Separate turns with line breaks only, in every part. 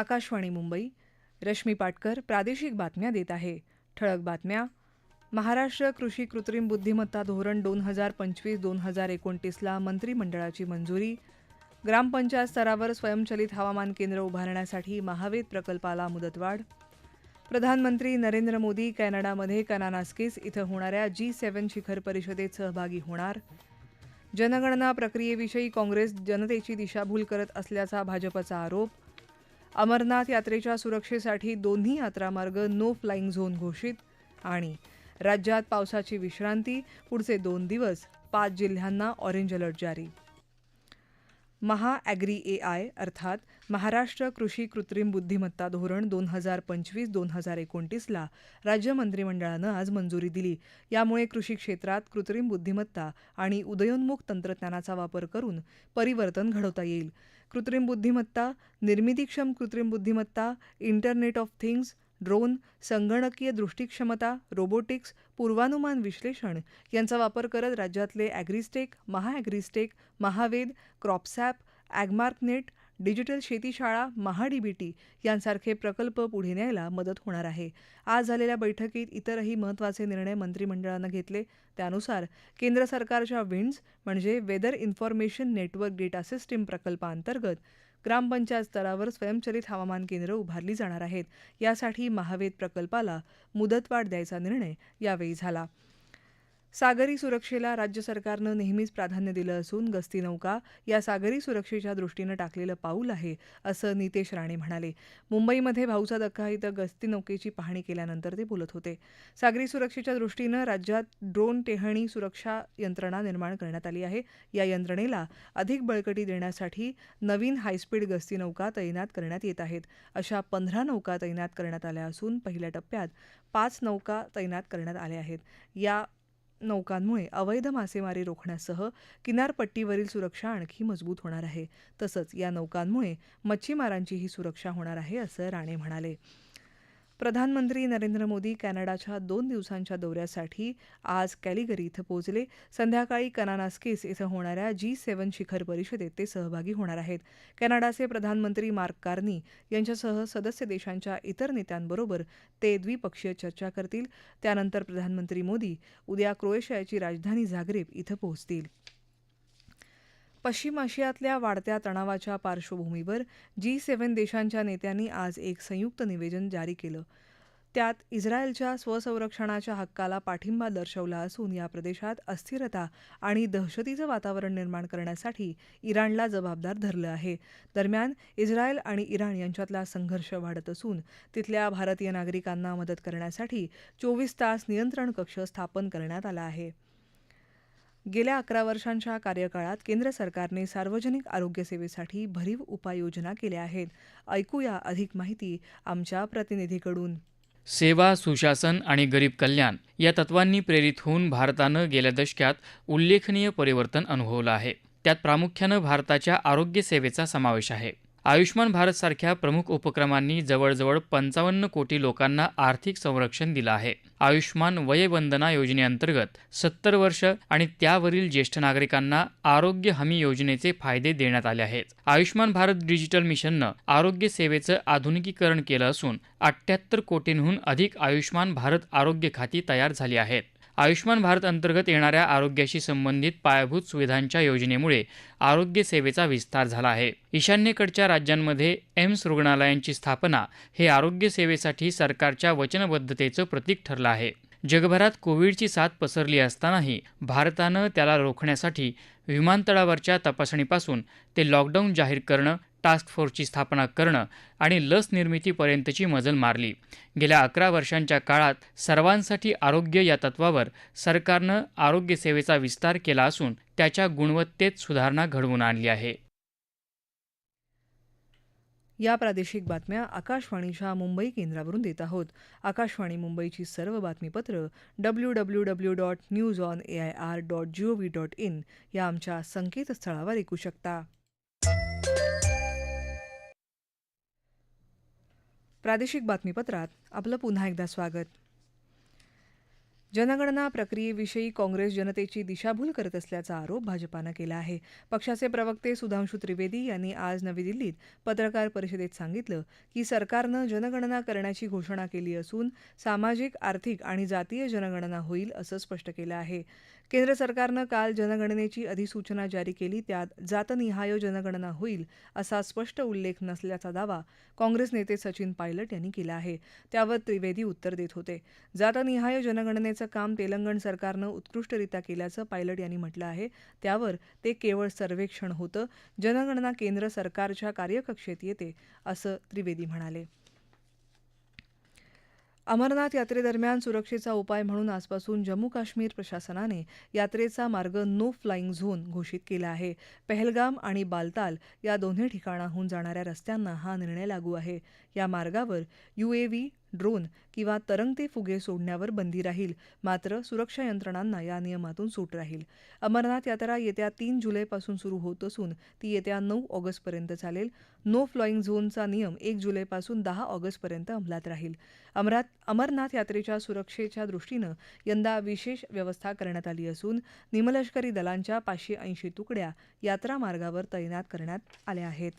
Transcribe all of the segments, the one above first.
आकाशवाणी मुंबई रश्मी पाटकर प्रादेशिक बातम्या देत आहे. ठळक बातम्या. महाराष्ट्र कृषी कृत्रिम बुद्धिमत्ता धोरण दोन हजार पंचवीस दोन हजार एकोणतीसला मंत्रिमंडळाची मंजुरी. ग्रामपंचायत स्तरावर स्वयंचलित हवामान केंद्र उभारण्यासाठी महावेद प्रकल्पाला मुदतवाढ. प्रधानमंत्री नरेंद्र मोदी कॅनडामध्ये कनानास्किस इथं होणाऱ्या जी सेव्हन शिखर परिषदेत सहभागी होणार. जनगणना प्रक्रियेविषयी काँग्रेस जनतेची दिशाभूल करत असल्याचा भाजपचा आरोप. अमरनाथ यात्रेच्या सुरक्षेसाठी दोन्ही यात्रामार्ग नो फ्लाईंग झोन घोषित आणि राज्यात पावसाची विश्रांती पुढचे दोन दिवस पाच जिल्ह्यांना ऑरेंज अलर्ट जारी. महा ॲग्री ए आय अर्थात महाराष्ट्र कृषी कृत्रिम बुद्धिमत्ता धोरण दोन हजार पंचवीस दोन हजार एकोणतीसला राज्य मंत्रिमंडळानं आज मंजुरी दिली. यामुळे कृषी क्षेत्रात कृत्रिम बुद्धिमत्ता आणि उदयोन्मुख तंत्रज्ञानाचा वापर करून परिवर्तन घडवता येईल. कृत्रिम बुद्धिमत्ता निर्मितीक्षम कृत्रिम बुद्धिमत्ता इंटरनेट ऑफ थिंग्स ड्रोन संगणकीय दृष्टीक्षमता रोबोटिक्स पूर्वानुमान विश्लेषण यांचा वापर करत राज्यातले AgriStack Maha AgriStack Mahaved CropSAP Agmarknet digital शेतीशाळा MahaDBT यांसारखे प्रकल्प पुढे न्यायला मदत होणार आहे. आज झालेल्या बैठकीत इतरही महत्त्वाचे निर्णय मंत्रिमंडळानं घेतले. त्यानुसार केंद्र सरकारच्या विंड्स म्हणजे weather information network data system प्रकल्पाअंतर्गत ग्रामपंचायत स्तरावर स्वयंचलित हवामान केंद्र उभारली जाणार आहेत. यासाठी महावेद प्रकल्पाला मुदतवाढ द्यायचा निर्णय यावेळी झाला. सागरी सुरक्षेला राज्य सरकारनं नेहमीच प्राधान्य दिलं असून गस्ती नौका या सागरी सुरक्षेच्या दृष्टीनं टाकलेलं पाऊल आहे असं नितेश राणे म्हणाले. मुंबईमध्ये भाऊचा दक्का इथं गस्ती नौकेची पाहणी केल्यानंतर ते बोलत होते. सागरी सुरक्षेच्या दृष्टीनं राज्यात ड्रोन टेहणी सुरक्षा यंत्रणा निर्माण करण्यात आली आहे. या यंत्रणेला अधिक बळकटी देण्यासाठी नवीन हायस्पीड गस्ती नौका तैनात करण्यात येत आहेत. अशा पंधरा नौका तैनात करण्यात आल्या असून पहिल्या टप्प्यात पाच नौका तैनात करण्यात आल्या आहेत. या नौकांमुळे अवैध मासेमारी रोखण्यासह किनारपट्टीवरील सुरक्षा आणखी मजबूत होणार आहे. तसंच या नौकांमुळे मच्छीमारांचीही सुरक्षा होणार आहे असं राणे म्हणाले. प्रधानमंत्री नरेंद्र मोदी कॅनडाच्या दोन दिवसांच्या दौऱ्यासाठी आज कॅलिगरी इथं पोहोचले. संध्याकाळी कनानास्किस इथं होणाऱ्या जी सेव्हन शिखर परिषदेत ते सहभागी होणार आहेत. कॅनडाचे प्रधानमंत्री मार्क कार्नी यांच्यासह सदस्य देशांच्या इतर नेत्यांबरोबर ते द्विपक्षीय चर्चा करतील. त्यानंतर प्रधानमंत्री मोदी उद्या क्रोएशियाची राजधानी झाग्रेब इथं पोहोचतील. पश्चिम आशियातल्या वाढत्या तणावाच्या पार्श्वभूमीवर जी सेव्हन देशांच्या नेत्यांनी आज एक संयुक्त निवेदन जारी केलं. त्यात इस्रायलच्या स्वसंरक्षणाच्या हक्काला पाठिंबा दर्शवला असून या प्रदेशात अस्थिरता आणि दहशतीचं वातावरण निर्माण करण्यासाठी इराणला जबाबदार धरलं आहे. दरम्यान इस्रायल आणि इराण यांच्यातला संघर्ष वाढत असून तिथल्या भारतीय नागरिकांना मदत करण्यासाठी चोवीस तास नियंत्रण कक्ष स्थापन करण्यात आला आहे. गेल्या अकरा वर्षांच्या कार्यकाळात केंद्र सरकारने सार्वजनिक आरोग्यसेवेसाठी भरीव उपाययोजना केल्या आहेत. ऐकूया अधिक माहिती आमच्या प्रतिनिधीकडून.
सेवा सुशासन आणि गरीब कल्याण या तत्वांनी प्रेरित होऊन भारतानं गेल्या दशकात उल्लेखनीय परिवर्तन अनुभवलं आहे. त्यात प्रामुख्यानं भारताच्या आरोग्य सेवेचा समावेश आहे. आयुष्मान भारत सारख्या प्रमुख उपक्रमांनी जवळजवळ पंचावन्न कोटी लोकांना आर्थिक संरक्षण दिलं आहे. आयुष्मान वयवंदना योजनेअंतर्गत सत्तर वर्ष आणि त्यावरील ज्येष्ठ नागरिकांना आरोग्य हमी योजनेचे फायदे देण्यात आले आहेत. आयुष्मान भारत डिजिटल मिशननं आरोग्य सेवेचं आधुनिकीकरण केलं असून अठ्ठ्याहत्तर कोटींहून अधिक आयुष्मान भारत आरोग्य खाती तयार झाली आहेत. आयुष्मान भारत अंतर्गत येणाऱ्या आरोग्याशी संबंधित पायाभूत सुविधांच्या योजनेमुळे आरोग्य सेवेचा विस्तार झाला आहे. ईशान्येकडच्या राज्यांमध्ये एम्स रुग्णालयांची स्थापना हे आरोग्य सेवेसाठी सरकारच्या वचनबद्धतेचं प्रतीक ठरलं आहे. जगभरात कोविडची साथ पसरली असतानाही भारतानं त्याला रोखण्यासाठी विमानतळावरच्या तपासणीपासून ते लॉकडाऊन जाहीर करणं टास्क फोर्सची स्थापना करणं आणि लस निर्मितीपर्यंतची मजल मारली. गेल्या अकरा वर्षांच्या काळात सर्वांसाठी आरोग्य या तत्वावर सरकारनं आरोग्य सेवेचा विस्तार केला असून त्याच्या गुणवत्तेत सुधारणा घडवून आणली आहे.
या प्रादेशिक बातम्या आकाशवाणीच्या मुंबई केंद्रावरून देत आहोत. आकाशवाणी मुंबईची सर्व बातमीपत्रं W W W dot news on A I R dot G O V dot in या आमच्या संकेतस्थळावर ऐकू शकता. प्रादेशिक बातमीपत्रात आपलं पुन्हा एकदा स्वागत. जनगणना प्रक्रियेविषयी काँग्रेस जनतेची दिशाभूल करत असल्याचा आरोप भाजपानं केला आहे. पक्षाचे प्रवक्ते सुधांशू त्रिवेदी यांनी आज नवी दिल्लीत पत्रकार परिषदेत सांगितलं की सरकारनं जनगणना करण्याची घोषणा केली असून सामाजिक आर्थिक आणि जातीय जनगणना होईल असं स्पष्ट केलं आहे. केंद्र सरकारनं काल जनगणनेची अधिसूचना जारी केली. त्यात जातनिहाय जनगणना होईल असा स्पष्ट उल्लेख नसल्याचा दावा काँग्रेस नेते सचिन पायलट यांनी केला आहे. त्यावर त्रिवेदी उत्तर देत होते. जातनिहाय जनगणनेचं काम तेलंगण सरकारनं उत्कृष्टरित्या केल्याचं पायलट यांनी म्हटलं आहे. त्यावर ते केवळ सर्वेक्षण होतं. जनगणना केंद्र सरकारच्या कार्यकक्षेत येते असं त्रिवेदी म्हणाले. अमरनाथ यात्रेदरम्यान सुरक्षेचा उपाय म्हणून आजपासून जम्मू काश्मीर प्रशासनाने यात्रेचा मार्ग नो फ्लाईंग झोन घोषित केला आहे. पहलगाम आणि बालताल या दोन्ही ठिकाणाहून जाणाऱ्या रस्त्यांना हा निर्णय लागू आहे. या मार्गावर यूएव्ही ड्रोन किंवा तरंगते फुगे सोडण्यावर बंदी राहील. मात्र सुरक्षा यंत्रणांना या नियमातून सूट राहील. अमरनाथ यात्रा येत्या तीन जुलैपासून सुरू होत असून ती येत्या नऊ ऑगस्टपर्यंत चालेल. नो फ्लॉईंग झोनचा नियम एक जुलैपासून दहा ऑगस्टपर्यंत अंमलात राहील. अमरात अमरनाथ यात्रेच्या सुरक्षेच्या दृष्टीनं यंदा विशेष व्यवस्था करण्यात आली असून निमलष्करी दलांच्या पाचशे ऐंशी तुकड्या यात्रा मार्गावर तैनात करण्यात आल्या आहेत.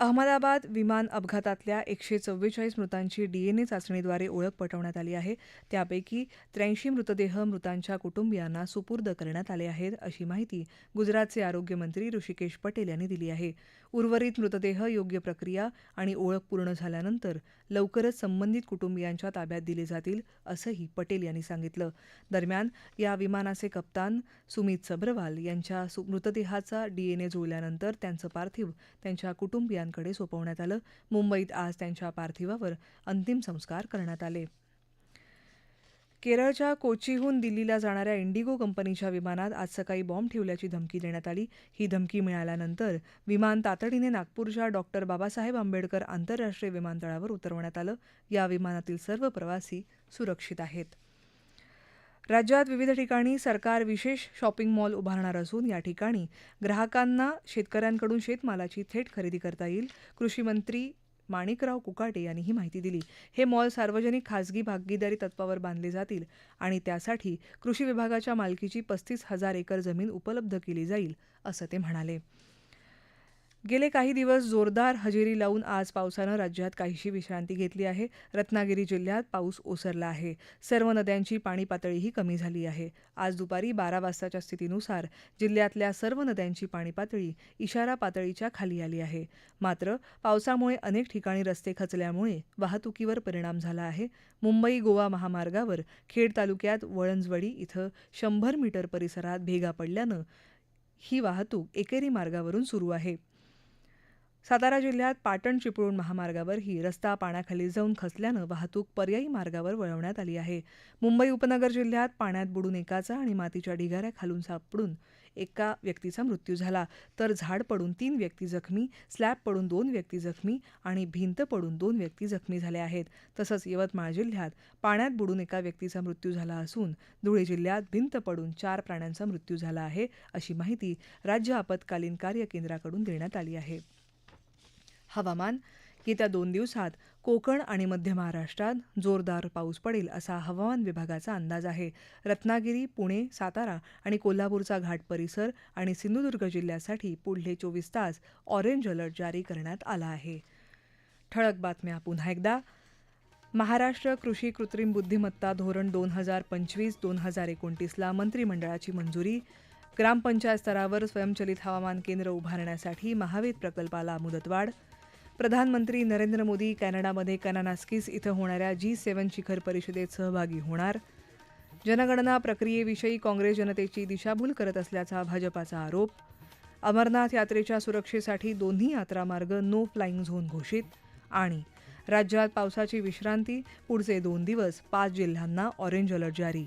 अहमदाबाद विमान अपघातातल्या एकशे चव्वेचाळीस मृतांची डीएनए चाचणीद्वारे ओळख पटवण्यात आली आहे. त्यापैकी त्र्याऐंशी मृतदेह मृतांच्या कुटुंबियांना सुपूर्द करण्यात आले आहेत अशी माहिती गुजरातचे आरोग्यमंत्री ऋषिकेश पटेल यांनी दिली आहे. उर्वरित मृतदेह योग्य प्रक्रिया आणि ओळख पूर्ण झाल्यानंतर लवकरच संबंधित कुटुंबियांच्या ताब्यात दिले जातील असंही पटेल यांनी सांगितलं. दरम्यान या विमानाचे कप्तान सुमित सब्रवाल यांच्या सु- मृतदेहाचा डीएनए जुळल्यानंतर त्यांचं पार्थिव त्यांच्या कुटुंबियांकडे सोपवण्यात आलं. मुंबईत आज त्यांच्या पार्थिवावर अंतिम संस्कार करण्यात आले. केरळच्या कोचीहून दिल्लीला जाणाऱ्या इंडिगो कंपनीच्या विमानात आज सकाळी बॉम्ब ठेवल्याची धमकी देण्यात आली. ही धमकी मिळाल्यानंतर विमान तातडीने नागपूरच्या डॉक्टर बाबासाहेब आंबेडकर आंतरराष्ट्रीय विमानतळावर उतरवण्यात आलं. या विमानातील सर्व प्रवासी सुरक्षित आहेत. राज्यात विविध ठिकाणी सरकार विशेष शॉपिंग मॉल उभारणार असून या ठिकाणी ग्राहकांना शेतकऱ्यांकडून शेतमालाची थेट खरेदी करता येईल. कृषी मंत्री माणिकराव कुकाटे यांनी ही माहिती दिली. हे मॉल सार्वजनिक खासगी भागीदारी तत्वावर बांधले जातील आणि त्यासाठी कृषी विभागाच्या मालकीची पस्तीस हजार एकर जमीन उपलब्ध केली जाईल असं ते म्हणाले. गेले काही दिवस जोरदार हजेरी लावून आज पावसानं राज्यात काहीशी विश्रांती घेतली आहे. रत्नागिरी जिल्ह्यात पाऊस ओसरला आहे. सर्व नद्यांची पाणी पातळीही कमी झाली आहे. आज दुपारी बारा वाजताच्या स्थितीनुसार जिल्ह्यातल्या सर्व नद्यांची पाणी पातळी इशारा पातळीच्या खाली आली आहे. मात्र पावसामुळे अनेक ठिकाणी रस्ते खचल्यामुळे वाहतुकीवर परिणाम झाला आहे. मुंबई गोवा महामार्गावर खेड तालुक्यात वळंजवडी इथं शंभर मीटर परिसरात भेगा पडल्यानं ही वाहतूक एकेरी मार्गावरून सुरू आहे. सातारा जिल्ह्यात पाटण चिपळूण महामार्गावरही रस्ता पाण्याखाली जाऊन खचल्यानं वाहतूक पर्यायी मार्गावर वळवण्यात आली आहे. मुंबई उपनगर जिल्ह्यात पाण्यात बुडून एकाचा आणि मातीच्या ढिगाऱ्याखालून सापडून एका व्यक्तीचा मृत्यू झाला. तर झाड पडून तीन व्यक्ती जखमी स्लॅब पडून दोन व्यक्ती जखमी आणि भिंत पडून दोन व्यक्ती जखमी झाल्या आहेत. तसंच यवतमाळ जिल्ह्यात पाण्यात बुडून एका व्यक्तीचा मृत्यू झाला असून धुळे जिल्ह्यात भिंत पडून चार प्राण्यांचा मृत्यू झाला आहे अशी माहिती राज्य आपत्कालीन कार्य केंद्राकडून देण्यात आली आहे. हवामान येत्या दोन दिवसात कोकण आणि मध्य महाराष्ट्रात जोरदार पाऊस पडेल असा हवामान विभागाचा अंदाज आहे. रत्नागिरी पुणे सातारा आणि कोल्हापूरचा घाट परिसर आणि सिंधुदुर्ग जिल्ह्यासाठी पुढले चोवीस तास ऑरेंज अलर्ट जारी करण्यात आला आहे. ठळक बातम्या पुन्हा एकदा. महाराष्ट्र कृषी कृत्रिम बुद्धिमत्ता धोरण दोन हजार पंचवीस दोन हजार एकोणतीसला मंत्रिमंडळाची मंजुरी. ग्रामपंचायत स्तरावर स्वयंचलित हवामान केंद्र उभारण्यासाठी महावेद प्रकल्पाला मुदतवाढ. प्रधानमंत्री नरेंद्र मोदी कॅनडामध्ये कॅनानास्किस इथं होणाऱ्या जी सेवन शिखर परिषदेत सहभागी होणार. जनगणना प्रक्रियेविषयी काँग्रेस जनतेची दिशाभूल करत असल्याचा भाजपाचा आरोप. अमरनाथ यात्रेच्या सुरक्षेसाठी दोन्ही यात्रामार्ग नो फ्लाईंग झोन घोषित आणि राज्यात पावसाची विश्रांती पुढचे दोन दिवस पाच जिल्ह्यांना ऑरेंज अलर्ट जारी.